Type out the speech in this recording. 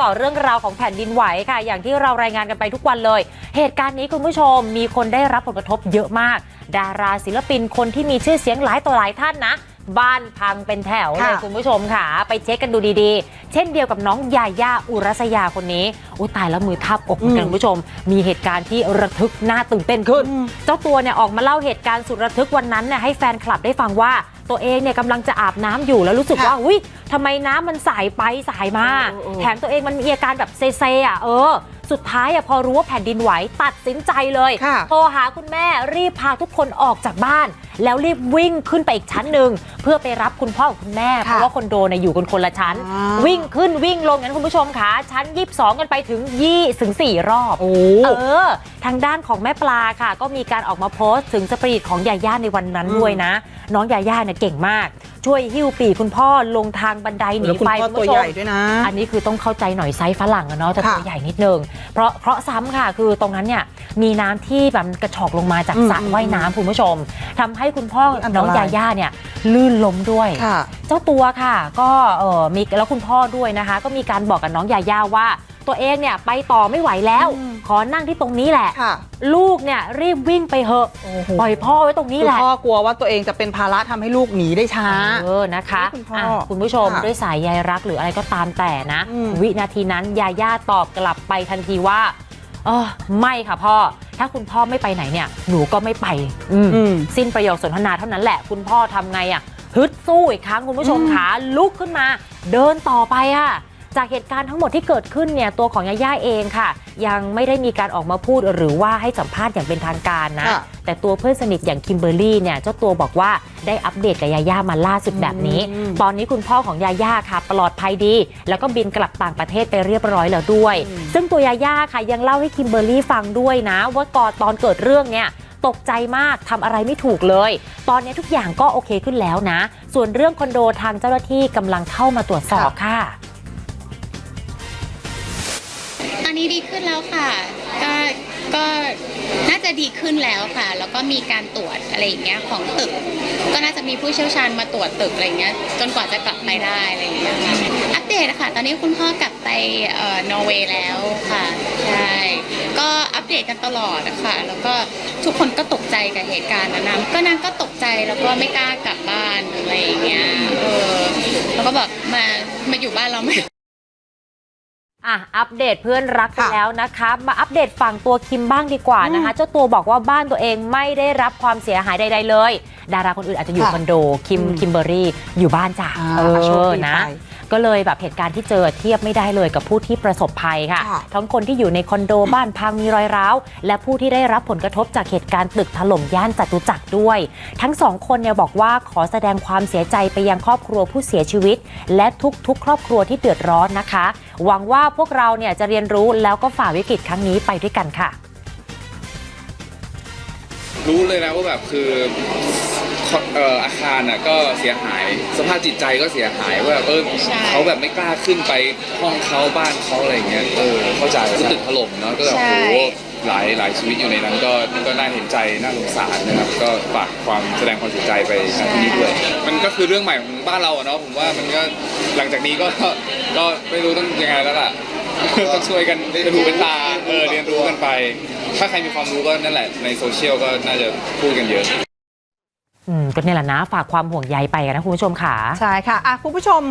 ต่อเรื่องราวของแผ่นดินไหวค่ะ อย่างที่เรารายงานกันไปทุกวันเลย เหตุการณ์นี้คุณผู้ชมมีคนได้รับผลกระทบเยอะมาก ดาราศิลปินคนที่มีชื่อเสียงหลายต่อหลายท่านนะ บ้านพังเป็นแถวเลยค่ะคุณผู้ชมค่ะ ไปเช็คกันดูดีๆ เช่นเดียวกับน้องยาย่าอุรัสยาคนนี้อุ้ยตายแล้วมือทับอกเหมือนกันคุณผู้ชม มีเหตุการณ์ที่ระทึกน่าตื่นเต้นขึ้น เจ้าตัวเนี่ยออกมาเล่าเหตุการณ์สุดระทึกวันนั้นเนี่ยให้แฟนคลับได้ฟังว่า ตัวเองเนี่ยกำลังจะอาบน้ำอยู่แล้วรู้สึกค่ะว่าอุ้ยทำไมน้ำมันสายไปสายมา เออเออ แถมตัวเองมันมีอาการแบบเซเซอะเออ สุดท้ายอะพอรู้ว่าแผ่นดินไหวตัดสินใจเลย ค่ะ โทรหาคุณแม่รีบพาทุกคนออกจากบ้าน แล้วรีบวิ่งขึ้นไปอีกชั้นหนึ่งเพื่อไปรับคุณพ่อกับคุณแม่ เพราะว่าคอนโดเนี่ยอยู่กันคนละชั้นอ่าวิ่งขึ้นวิ่งลงงั้นคุณผู้ชมค่ะชั้น 22 กันไปถึง2ถึง4รอบโอ้เออทางด้านของแม่ปลาค่ะ ก็มีการออกมาโพสต์ถึงสปริตของยาย่าในวันนั้นอืมด้วยนะ น้องยาย่าเนี่ยเก่งมาก ช่วยหิ้วปีกคุณพ่อลงทางบันไดหนีแล้วคุณไฟพ่อคุณตัวผู้ชใหมญ่ด้วยนะอันนี้คือต้องเข้าใจหน่อยไซส์ฝรั่งอะเนาะแต่ค่ะตัวใหญ่นิดนึงเพราะเพราะซ้ำค่ะคือตรงนั้นเนี่ยมีน้ำที่แบบกระชอกลงมาจากอืมสระว่ายน้ำคุณผู้ชมทำให้คุณพ่ออันตรายน้องยาย่าเนี่ยลื่นล้มด้วยค่ะเจ้าตัวค่ะ ก็เออมีแล้วคุณพ่อด้วยนะคะ ก็มีการบอกกับน้องยาย่าว่า ตัวเองเนี่ยไปต่อไม่ไหวแล้วอืมขอนั่งที่ตรงนี้แหละค่ะลูกเนี่ยรีบวิ่งไปเหอะโอ้โหปล่อยพ่อไว้ตรงนี้คือแหละพ่อกลัวว่าตัวเองจะเป็นภาระทำให้ลูกหนีได้ช้าเออนะคะคุณพ่ออะคุณผู้ชมค่ะด้วยสายใยรักหรืออะไรก็ตามแต่นะอืมวินาทีนั้นยาย่าตอบกลับไปทันทีว่าเออไม่ค่ะพ่อ ถ้าคุณพ่อไม่ไปไหนเนี่ย หนูก็ไม่ไปอืมอืมสิ้นประโยคสนทนาเท่านั้นแหละ คุณพ่อทำไงอะฮึดสู้อีกครั้งคุณผู้ชมอืมขาลุกขึ้นมา เดินต่อไปอะ จากเหตุการณ์ทั้งหมดที่เกิดขึ้นเนี่ยตัวของยาย่าเองค่ะ ยังไม่ได้มีการออกมาพูดหรือว่าให้สัมภาษณ์อย่างเป็นทางการนะ ค่ะ แต่ตัวเพื่อนสนิทอย่างคิมเบอร์รี่เนี่ยเจ้าตัวบอกว่าได้อัปเดตกับยาย่ามาล่าสุดแบบนี้อืมตอนนี้คุณพ่อของยาย่าค่ะ ปลอดภัยดี แล้วก็บินกลับต่างประเทศไปเรียบร้อยแล้วด้วยอืมซึ่งตัวยาย่าค่ะยังเล่าให้คิมเบอร์รี่ฟังด้วยนะ ว่าก่อนตอนเกิดเรื่องเนี่ยตกใจมากทำอะไรไม่ถูกเลย ตอนนี้ทุกอย่างก็โอเคขึ้นแล้วนะ ส่วนเรื่องคอนโดทางเจ้าหน้าที่กำลังเข้ามาตรวจสอบค่ะ อนนี้ดีขึ้นแล้วค่ะ ก็ก็น่าจะดีขึ้นแล้วค่ะ แล้วก็มีการตรวจอะไรอย่างเงี้ยของตึก ก็น่าจะมีผู้เชี่ยวชาญมาตรวจตึกอะไรเงี้ย จนกว่าจะกลับไปได้อะไรอย่างเงี้ยค่ะ อัปเดตนะคะตอนนี้คุณพ่อกลับไปเอ่อนอร์เวย์แล้วค่ะ ใช่ ก็อัปเดตกันตลอดนะคะแล้วก็ทุกคนก็ตกใจกับเหตุการณ์นั้นนะก็นางก็ตกใจแล้วก็ไม่กล้ากลับบ้านอะไรอย่างเงี้ย เออ แล้วก็แบบมา มาอยู่บ้านเราไหม อะอัปเดตเพื่อนรักกันค่ะแล้วนะคะ มาอัปเดตฝั่งตัวคิมบ้างดีกว่านะคะ เจ้าตัวบอกว่าบ้านตัวเองไม่ได้รับความเสียหายใดๆเลย ดาราคนอื่นอาจจะอยู่ค่ะคอนโดคิมอืมคิมเบอรี่อยู่บ้านจ้ะอ่าเอโชคอดีนะไป ก็เลยแบบเหตุการณ์ที่เจอเทียบไม่ได้เลยกับผู้ที่ประสบภัยค่ะ ค่ะ ทั้งคนที่อยู่ในคอนโดบ้านพังมีรอยร้าว และผู้ที่ได้รับผลกระทบจากเหตุการณ์ตึกถล่มย่านจตุจักรด้วย ทั้งสองคนเนี่ยบอกว่าขอแสดงความเสียใจไปยังครอบครัวผู้เสียชีวิต และทุกๆ ครอบครัวที่เดือดร้อนนะคะ หวังว่าพวกเราเนี่ยจะเรียนรู้แล้วก็ฝ่าวิกฤตครั้งนี้ไปด้วยกันค่ะ รู้เลยนะว่าแบบคือ เอ่ออาคารน่ะก็เสียหายสภาพจิตใจก็เสียหายว่าแบบเออใช่เขาแบบไม่กล้าขึ้นไปห้องเขาบ้านเขาอะไรอย่างเงี้ยเออเข้าใจก็ตึกถล่มเนาะก็แบบใช่ โอ้โหหลายหลายชีวิตอยู่ในนั้นก็ก็น่าเห็นใจน่าสงสารนะครับ ก็ฝากความแสดงความเสียใจไปณที่นี้ด้วย มันก็คือเรื่องใหม่ของบ้านเราอะเนาะผมว่ามันก็หลังจากนี้ก็ก็ไม่รู้ต้องยังไงแล้วล่ะ ต้องช่วยกันเป็นหูเป็นตาเออเรียนรู้กันไป ถ้าใครมีความรู้ก็นั่นแหละในโซเชียลก็น่าจะพูดกันเยอะอืม ก็เนี่ยแหละนะฝากความห่วงใยไปกันนะคุณผู้ชมค่ะ ใช่ค่ะอะคุณผู้ชม